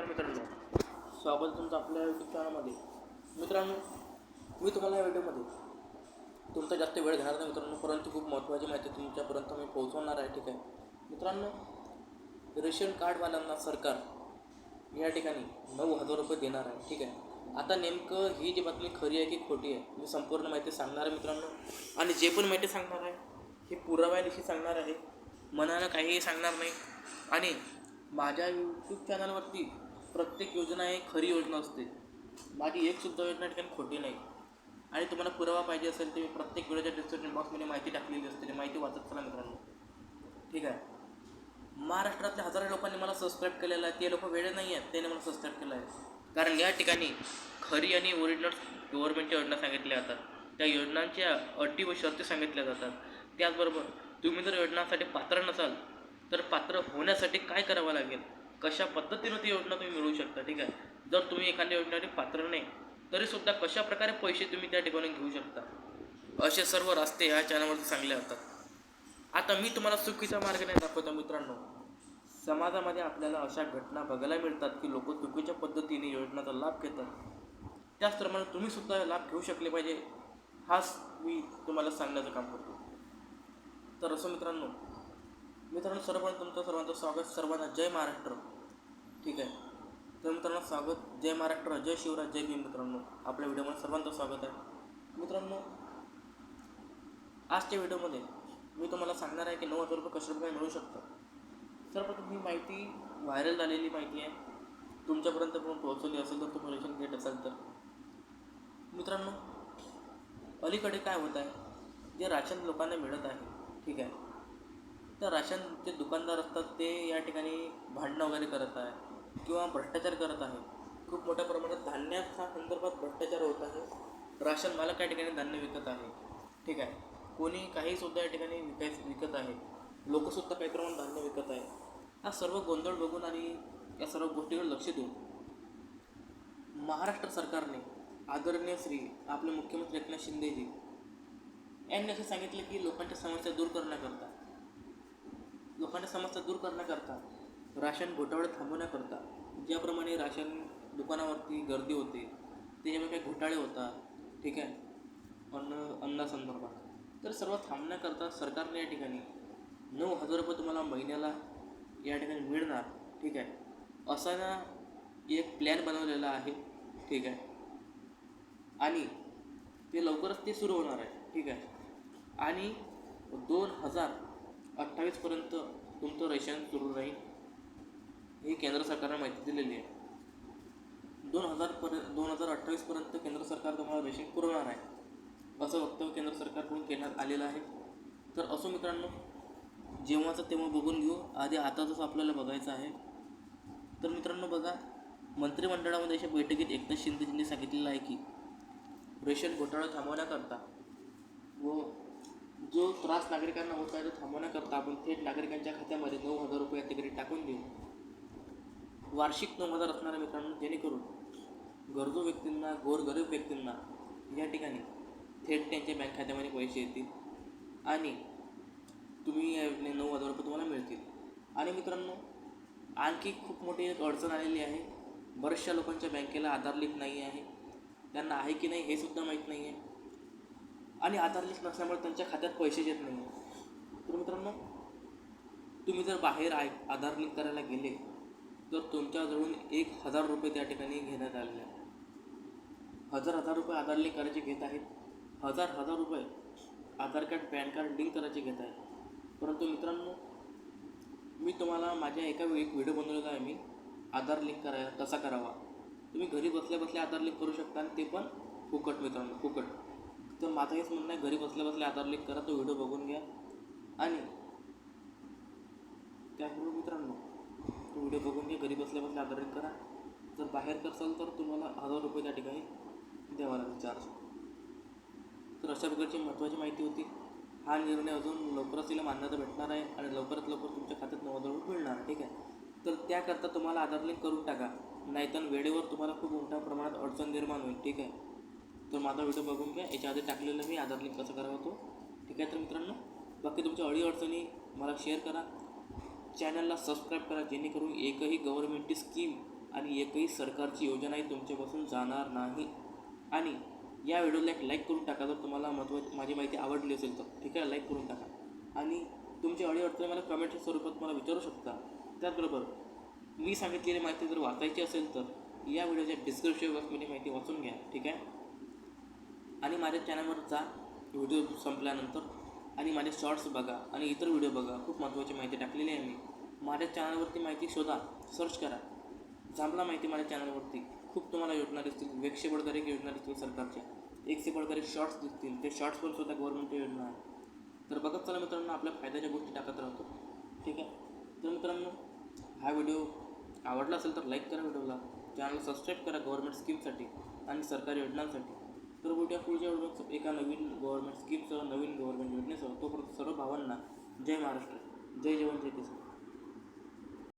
नमस्कार मित्रांनो. स्वागत तुमचं आपल्या यूट्यूब चॅनलमध्ये मित्रांनो मी तुम्हाला या व्हिडिओमध्ये तुमचा जास्त वेळ घेणार नाही मित्रांनो परंतु खूप महत्त्वाची माहिती तुमच्यापर्यंत मी पोहोचवणार आहे ठीक आहे? मित्रांनो रेशन कार्डवाल्यांना सरकार या ठिकाणी नऊ हजार रुपये देणार आहे ठीक आहे? आता नेमकं ही जी बातमी खरी आहे की खोटी आहे मी संपूर्ण माहिती सांगणार आहे मित्रांनो. आणि जे पण माहिती सांगणार आहे हे पुराव्यानिशी सांगणार आहे. मनानं काहीही सांगणार नाही. आणि माझ्या यूट्यूब चॅनलवरती प्रत्येक योजना ही खरी योजना असते. बाकी एकसुद्धा योजना ठिकाणी खोटी नाही. आणि तुम्हाला पुरावा पाहिजे असेल तर मी प्रत्येक व्हिडिओच्या डिस्क्रिप्शन बॉक्समध्ये माहिती टाकलेली असते. ती माहिती वाचत चला मित्रांनो. ठीक आहे? महाराष्ट्रातल्या हजारो लोकांनी मला सबस्क्राईब केलेलं आहे. ते लोक वेळे नाही आहेत त्याने मला सबस्क्राईब केलं आहे. कारण या ठिकाणी खरी आणि ओरिजिनल गव्हर्नमेंटच्या योजना सांगितल्या जातात. त्या योजनांच्या अटी व शर्ती सांगितल्या जातात. त्याचबरोबर तुम्ही जर योजनांसाठी पात्र नसाल तर पात्र होण्यासाठी काय करावं लागेल? कशा पद्धतीनं ती योजना तुम्ही मिळवू शकता ठीक आहे? जर तुम्ही एखाद्या योजनेसाठी पात्र नाही तरीसुद्धा कशा प्रकारे पैसे तुम्ही त्या ठिकाणी घेऊ शकता? असे सर्व रस्ते ह्या चॅनलवरती सांगले जातात. आता मी तुम्हाला चुकीचा मार्ग नाही दाखवतो मित्रांनो. समाजामध्ये आपल्याला अशा घटना बघायला मिळतात की लोक चुकीच्या पद्धतीने योजनाचा लाभ घेतात. त्याचप्रमाणे तुम्ही सुद्धा लाभ घेऊ शकले पाहिजे हाच मी तुम्हाला सांगण्याचं काम करतो. तर असं मित्रांनो मित्रांनो सर्वांना तुमचं सर्वांचं स्वागत सर्वांना जय महाराष्ट्र. ठीक आहे. तर मित्रांनो स्वागत. जय महाराष्ट्र. जय शिवराज. जय भीम मित्रांनो. आपल्या व्हिडिओमध्ये सर्वांचं स्वागत आहे. मित्रांनो आजच्या व्हिडिओमध्ये मी तुम्हाला सांगणार आहे की नऊ हजार रुपये कशा रुपये मिळू शकतात सर्वप्रथम ही माहिती व्हायरल झालेली माहिती आहे. तुमच्यापर्यंत पण पोहोचवली असेल तर तुम्ही रेशन घेत असाल तर. मित्रांनो अलीकडे काय होत आहे? जे राशन लोकांना मिळत आहे ठीक आहे. तर राशन जे दुकानदार असतात ते या ठिकाणी भांडणं वगैरे करत आहे. किंवा भ्रष्टाचार करत आहे. खूप मोठ्या प्रमाणात धान्याच्या संदर्भात भ्रष्टाचार होत आहे. राशन मालक या ठिकाणी धान्य विकत आहे. ठीक आहे. कोणी काहीसुद्धा या ठिकाणी विकाय विकत आहे. लोकसुद्धा काही प्रमाणात धान्य विकत आहे. हा सर्व गोंधळ बघून आणि या सर्व गोष्टीवर लक्ष देऊन महाराष्ट्र सरकारने आदरणीय श्री आपले मुख्यमंत्री एकनाथ शिंदेजी यांनी असे सांगितले की लोकांच्या समस्या दूर करण्याकरता लोकांच्या समस्या दूर करण्याकरता राशन घोटाळे थांबवण्याकरता ज्याप्रमाणे राशन दुकानावरती गर्दी होते त्याच्यामुळे काही घोटाळे होतात. ठीक आहे? अन्न अन्नासंदर्भात. तर सर्व थांबण्याकरता सरकारने या ठिकाणी. नऊ हजार रुपये तुम्हाला महिन्याला या ठिकाणी मिळणार. ठीक आहे? असा ना एक प्लॅन बनवलेला आहे. ठीक आहे? आणि ते लवकरच ते सुरू होणार आहे. ठीक आहे? आणि दोन हजार अठ्ठावीसपर्यंत तुमचं रेशन सुरू राहील. केंद्र सरकारने माहिती दिलेली आहे. दोन हजारपर्यंत दोन हजार अठ्ठावीसपर्यंत केंद्र सरकार तुम्हाला रेशन पुरवणार आहे. असं वक्तव्य केंद्र सरकारकडून करण्यात आलेलं आहे. तर असो मित्रांनो जेव्हाचं तेव्हा बघून घेऊ. आधी आता जसं आपल्याला बघायचं आहे तर मित्रांनो बघा मंत्रिमंडळामध्ये अशा बैठकीत एकनाथ शिंदेजींनी सांगितलेलं आहे की रेशन घोटाळा थांबवण्याकरता व जो त्रास नागरिकांना होत आहे तो थांबवण्याकरता आपण थेट नागरिकांच्या खात्यामध्ये नऊ हजार रुपये तिकडे टाकून देऊ. वार्षिक नऊ हजार असणाऱ्या मित्रांनो जेणेकरून गरजू व्यक्तींना गोरगरीब व्यक्तींना या ठिकाणी थेट त्यांच्या बँक खात्यामध्ये पैसे येतील आणि तुम्ही या योजने नऊ हजार रुपये तुम्हाला मिळतील. आणि मित्रांनो आणखी खूप मोठी एक अडचण आलेली आहे. बऱ्याचशा लोकांच्या बँकेला आधार लिंक नाही आहे. त्यांना आहे की नाही हे सुद्धा माहीत नाही आहे. आणि आधार लिंक नसल्यामुळे त्यांच्या खात्यात पैसे येत नाही. आहे तर मित्रांनो तुम्ही जर बाहेर आहे आधार लिंक करायला गेले तर तुमच्याजवळून एक हजार रुपये त्या ठिकाणी घेण्यात आलेले आहे हजार हजार रुपये आधार लिंक करायचे घेत आहेत. हजार हजार रुपये Aadhaar card PAN card link करायचे घेत आहेत. परंतु मित्रांनो मी तुम्हाला माझ्या एका वेळी एक व्हिडिओ बनवलेला आहे मी. आधार लिंक करायला कसा करावा. तुम्ही घरी बसल्या बसल्या आधार लिंक करू शकता आणि ते पण फुकट मित्रांनो फुकट. तर माझं हेच म्हणणं आहे घरी बसल्या बसल्या आधार लिंक करा तो व्हिडिओ बघून घ्या. आणि त्याचबरोबर मित्रांनो व्हिडिओ बघून घे घरी बसल्या बसल्या आधार लिंक करा. जर बाहेर करसाल तर तुम्हाला हजार रुपये त्या ठिकाणी द्यावा लागेल चार्ज तर अशा प्रकारची महत्त्वाची माहिती होती. हा निर्णय अजून लवकरच तिला मान्यता भेटणार आहे आणि लवकरात लवकर तुमच्या खात्यात नऊ हजार रुपये मिळणार ठीक आहे? तर त्याकरता तुम्हाला आधार लिंक करून टाका. नाहीतर वेळेवर तुम्हाला खूप मोठ्या प्रमाणात अडचण निर्माण होईल ठीक आहे? तर माझा व्हिडिओ बघून घ्या. याच्या आधी टाकलेलं मी आधार लिंक कसं करावा तो. ठीक आहे तर मित्रांनो बाकी तुमच्या अडी अडचणी मला शेअर करा. चॅनलला सबस्क्राईब करा जेणेकरून एकही गव्हर्मेंटची स्कीम आणि एकही सरकारची योजनाही तुमच्यापासून जाणार नाही. आणि या व्हिडिओला एक लाईक करून टाका जर तुम्हाला महत्त्वाची माझी माहिती आवडली असेल तर. ठीक आहे? लाईक करून टाका. आणि तुमची अडी अडचणी मला कमेंटच्या स्वरूपात मला विचारू शकता. त्याचबरोबर मी सांगितलेली माहिती जर वाचायची असेल तर या व्हिडिओच्या डिस्क्रिप्शन बॉक्समध्ये माहिती वाचून घ्या. ठीक आहे? आणि माझ्या चॅनलवर जा. व्हिडिओ संपल्यानंतर आणि माझे शॉर्ट्स बघा आणि इतर व्हिडिओ बघा. खूप महत्त्वाची माहिती टाकलेली आहे मी. माझ्या चॅनलवरती माहिती शोधा. सर्च करा. झांबला माहिती माझ्या चॅनलवरती खूप तुम्हाला योजना दिसतील. एकशे बडकर एक योजना दिसतील सरकारच्या. एकशे बडकर शॉर्ट्स दिसतील. ते शॉर्ट्सवर सुद्धा गव्हर्नमेंटची योजना आहे तर बघत चला मित्रांनो आपल्या फायद्याच्या गोष्टी टाकत राहतो. ठीक आहे? तर मित्रांनो हा व्हिडिओ आवडला असेल तर लाईक करा व्हिडिओला चॅनल सबस्क्राईब करा गव्हर्नमेंट स्कीमसाठी आणि सरकारी योजनांसाठी. तर भेटूया पुढच्या व्हिडिओ एका नवीन गव्हर्नमेंट स्कीमसह नवीन गव्हर्नमेंट योजनेसह तोपर्यंत सर्व भावांना जय महाराष्ट्र जय जवान जय किसान.